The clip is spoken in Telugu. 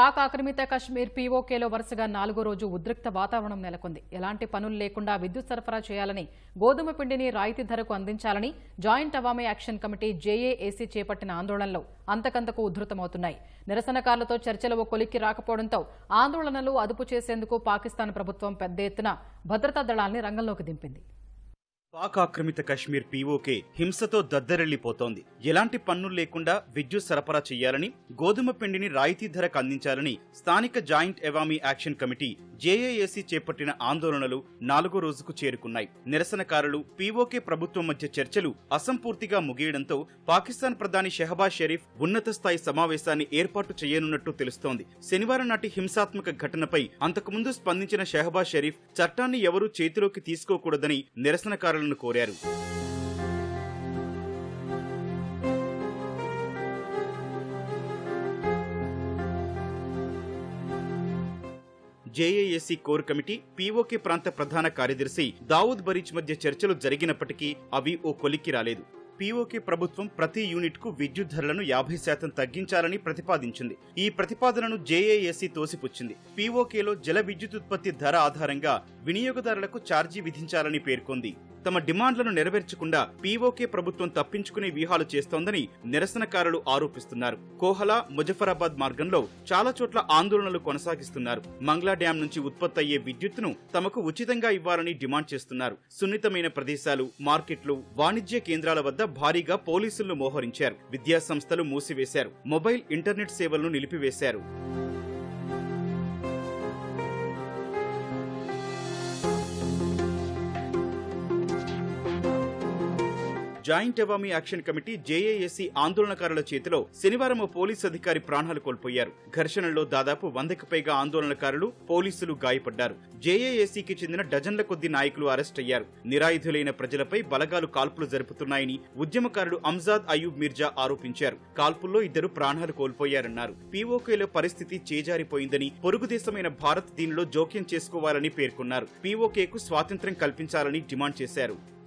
పాక్ ఆక్రమిత కశ్మీర్ పీఓకేలో వరుసగా నాలుగో రోజు ఉద్రిక్త వాతావరణం నెలకొంది. ఎలాంటి పనులు లేకుండా విద్యుత్ సరఫరా చేయాలని గోధుమ పిండిని రాయితీ ధరకు అందించాలని joint Awami action committee JAAC చేపట్టిన ఆందోళనలు అంతకంతకు ఉధృతమవుతున్నాయి. నిరసనకారులతో చర్చలు ఓ కొలిక్కి రాకపోవడంతో ఆందోళనలు అదుపు చేసేందుకు పాకిస్తాన్ ప్రభుత్వం పెద్ద ఎత్తున భద్రతా దళాల్ని రంగంలోకి దింపింది. పాక్ ఆక్రమిత కశ్మీర్ పీఓకే హింసతో దద్దరెళ్ళిపోతోంది ఎలాంటి పన్నులు లేకుండా విద్యుత్ సరఫరా చేయాలని గోధుమ పిండిని రాయితీ ధరకు అందించాలని స్థానిక joint Awami action committee JAAC చేపట్టిన ఆందోళనలు నాలుగో రోజుకు చేరుకున్నాయి. నిరసనకారులు పీఓకే ప్రభుత్వం మధ్య చర్చలు అసంపూర్తిగా ముగియడంతో పాకిస్తాన్ ప్రధాని షెహబాజ్ షరీఫ్ ఉన్నత స్థాయి సమావేశాన్ని ఏర్పాటు చేయనున్నట్టు తెలుస్తోంది. శనివారం నాటి హింసాత్మక ఘటనపై అంతకుముందు స్పందించిన షెహబాజ్ షరీఫ్ చట్టాన్ని ఎవరూ చేతిలోకి తీసుకోకూడదని నిరసనకారులను కోరారు. జేఏఎస్సీ కోర్ కమిటీ పీఓకే ప్రాంత ప్రధాన కార్యదర్శి దావూద్ బరీచ్ మధ్య చర్చలు జరిగినప్పటికీ అవి ఓ కొలిక్కి రాలేదు. పీఓకే ప్రభుత్వం ప్రతి యూనిట్కు విద్యుత్ ధరలను యాభై శాతం తగ్గించాలని ప్రతిపాదించింది. ఈ ప్రతిపాదనను జేఏఎస్సీ తోసిపుచ్చింది. పీఓకేలో జల విద్యుత్ ఉత్పత్తి ధర ఆధారంగా వినియోగదారులకు ఛార్జీ విధించాలని పేర్కొంది. తమ డిమాండ్లను నెరవేర్చకుండా పీఓకే ప్రభుత్వం తప్పించుకునే వ్యూహాలు చేస్తోందని నిరసనకారులు ఆరోపిస్తున్నారు. కోహలా ముజఫరాబాద్ మార్గంలో చాలా చోట్ల ఆందోళనలు కొనసాగిస్తున్నారు. మంగ్లా డ్యాం నుంచి ఉత్పత్తి అయ్యే విద్యుత్తును తమకు ఉచితంగా ఇవ్వాలని డిమాండ్ చేస్తున్నారు. సున్నితమైన ప్రదేశాలు మార్కెట్లు వాణిజ్య కేంద్రాల వద్ద భారీగా పోలీసులను మోహరించారు. విద్యాసంస్థలు మూసివేశారు. మొబైల్ ఇంటర్నెట్ సేవలను నిలిపివేశారు. Joint Awami action committee JASC ఆందోళనకారుల చేతిలో శనివారం పోలీసు అధికారి ప్రాణాలు కోల్పోయారు. ఘర్షణలో దాదాపు వందకు పైగా ఆందోళనకారులు పోలీసులు గాయపడ్డారు. జేఏఏసీకి చెందిన డజన్ల కొద్ది నాయకులు అరెస్ట్ అయ్యారు. నిరాయుధులైన ప్రజలపై బలగాలు కాల్పులు జరుపుతున్నాయని ఉద్యమకారుడు అంజాద్ అయూబ్ మిర్జా ఆరోపించారు. కాల్పుల్లో ఇద్దరు ప్రాణాలు కోల్పోయారన్నారు. పీఓకేలో పరిస్థితి చేజారిపోయిందని పొరుగుదేశమైన భారత్ దీనిలో జోక్యం చేసుకోవాలని పేర్కొన్నారు. పీఓకేకు స్వాతంత్ర్యం కల్పించాలని డిమాండ్ చేశారు.